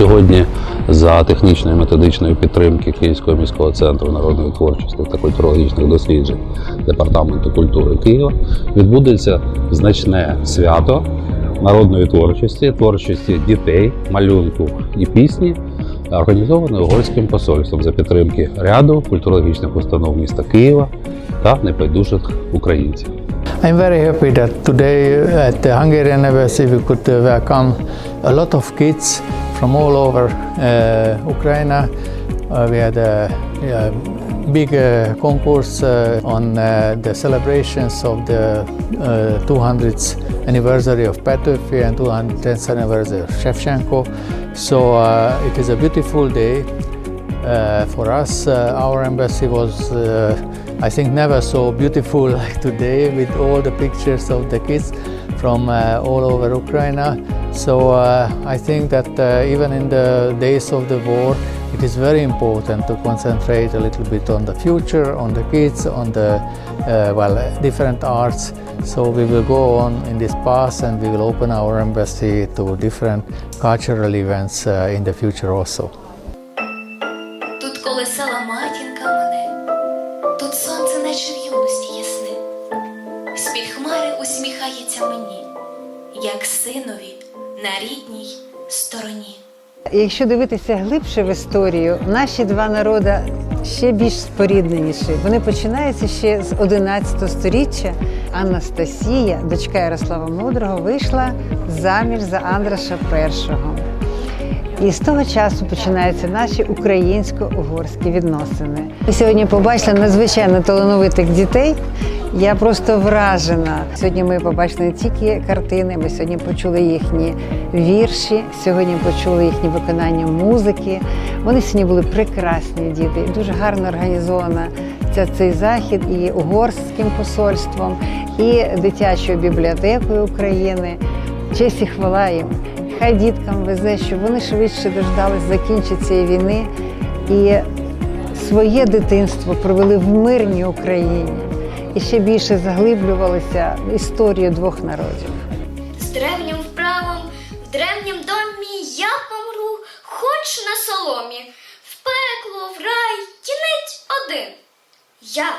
сьогодні за технічної методичної підтримки Київського міського центру народної творчості та культурологічних досліджень Департаменту культури Києва відбудеться значне свято народної творчості, творчості дітей, малюнку і пісні, організоване угорським посольством за підтримки ряду культурологічних установ міста Києва та небайдужих українців. I'm very happy that today at the Hungarian Embassy we could uh, welcome a lot of kids from all over uh, Ukraine. Uh, we had a, big uh, concourse on the celebrations of the uh, 200th anniversary of Petőfi and 210th anniversary of Shevchenko. So it is a beautiful day uh, for us. Uh, our embassy was, uh, I think, never so beautiful like today with all the pictures of the kids from all over Ukraine. So uh, I think that uh, even in the days of the war, it is very important to concentrate a little bit on the future, on the kids, on the uh, well different arts. So we will go on in this path, and we will open our embassy to different cultural events uh, in the future also. Як синові на рідній стороні. Якщо дивитися глибше в історію, наші два народи ще більш спорідненіші. Вони починаються ще з 11 століття. Анастасія, дочка Ярослава Мудрого, вийшла заміж за Андраша І. І з того часу починаються наші українсько-угорські відносини. Ми сьогодні побачили надзвичайно талановитих дітей. Я просто вражена. Сьогодні ми побачили не тільки картини, ми сьогодні почули їхні вірші, сьогодні почули їхнє виконання музики. Вони сьогодні були прекрасні діти. Дуже гарно організована ця, цей захід і угорським посольством, і дитячою бібліотекою України. Честь і хвала їм. Хай діткам везе, щоб вони швидше дождались закінчення цієї війни і своє дитинство провели в мирній Україні і ще більше заглиблювалися в історію двох народів. З древнім вправом, в древнім домі я помру, хоч на соломі, в пекло, в рай, кінець один. Я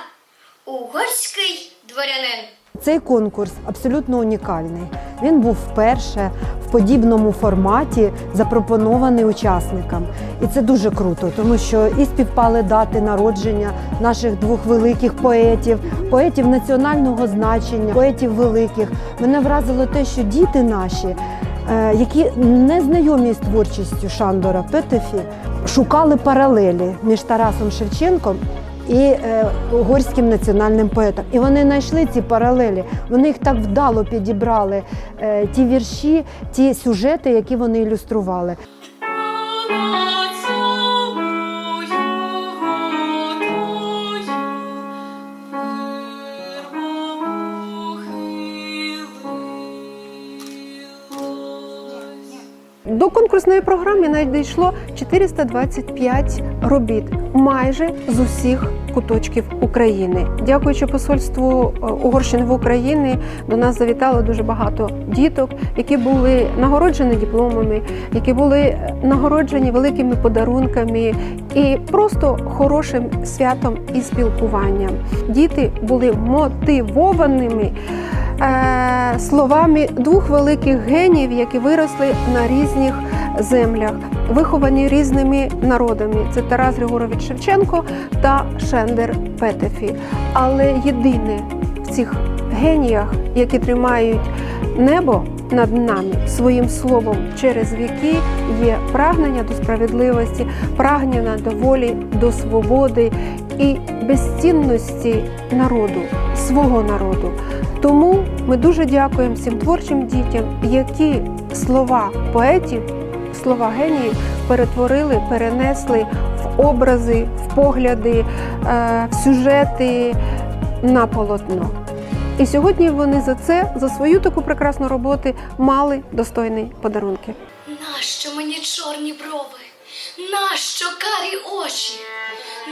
угорський дворянин. Цей конкурс абсолютно унікальний. Він був вперше в подібному форматі запропонований учасникам. І це дуже круто, тому що і співпали дати народження наших двох великих поетів, поетів національного значення, поетів великих. Мене вразило те, що діти наші, е, які не знайомі з творчістю Шандора Петефі, шукали паралелі між Тарасом Шевченком і е, угорським національним поетом. І вони знайшли ці паралелі. Вони їх так вдало підібрали, е, ті вірші, ті сюжети, які вони ілюстрували. До конкурсної програми надійшло 425 робіт майже з усіх куточків України. Дякуючи посольству е, Угорщини в Україні, до нас завітало дуже багато діток, які були нагороджені дипломами, які були нагороджені великими подарунками і просто хорошим святом і спілкуванням. Діти були мотивованими е, словами двох великих генів, які виросли на різних землях, виховані різними народами. Це Тарас Григорович Шевченко та Шендер Петефі. Але єдине в цих геніях, які тримають небо над нами своїм словом через віки, є прагнення до справедливості, прагнення до волі, до свободи і безцінності народу, свого народу. Тому ми дуже дякуємо всім творчим дітям, які слова поетів, слова геніїв перетворили, перенесли в образи, в погляди, е, в сюжети на полотно. І сьогодні вони за це, за свою таку прекрасну роботу, мали достойні подарунки. Нащо мені чорні брови? Нащо карі очі?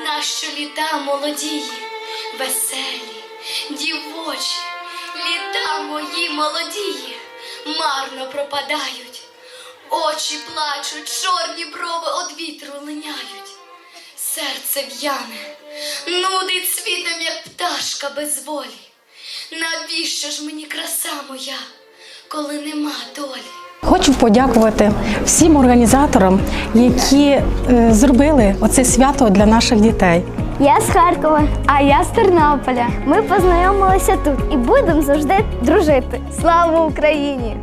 Нащо літа молодії, веселі, дівочі, літа мої молодії марно пропадають. Очі плачуть, чорні брови од вітру линяють. Серце в'яне, нудить світом, як пташка без волі. Навіщо ж мені краса моя, коли нема долі? Хочу подякувати всім організаторам, які е, зробили оце свято для наших дітей. Я з Харкова, а я з Тернополя. Ми познайомилися тут і будемо завжди дружити. Слава Україні!